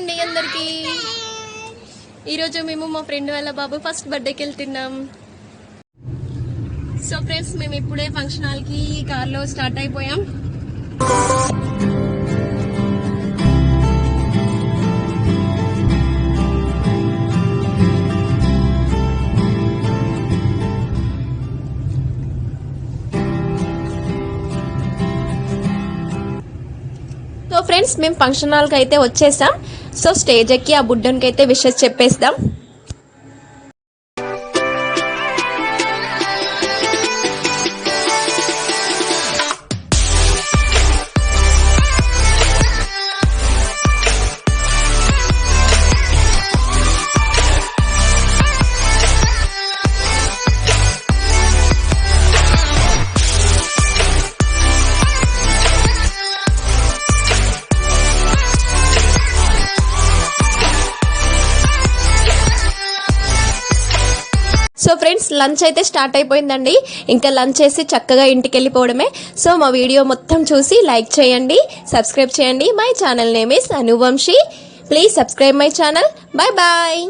అండి అందరికి. ఈరోజు మేము మా ఫ్రెండ్ వాళ్ళ బాబు ఫస్ట్ బర్త్డేకి వెళ్తున్నాం. సో ఫ్రెండ్స్ మేము ఇప్పుడే ఫంక్షన్ హాల్కి కార్లో స్టార్ట్ అయిపోయాం. సో ఫ్రెండ్స్ మేము ఫంక్షన్ హాల్కి అయితే వచ్చేసాం. సో స్టేజ్ ఎక్కి ఆ బుడ్డనికి విషెస్ చెప్పేస్తాం. సో ఫ్రెండ్స్ లంచ్ అయితే స్టార్ట్ అయిపోయిందండి. ఇంకా లంచ్ చేసి చక్కగా ఇంటికి వెళ్ళిపోవడమే సో మా వీడియో మొత్తం చూసి లైక్ చేయండి సబ్స్క్రైబ్ చేయండి. My channel name is Anuvamshi please subscribe my channel bye bye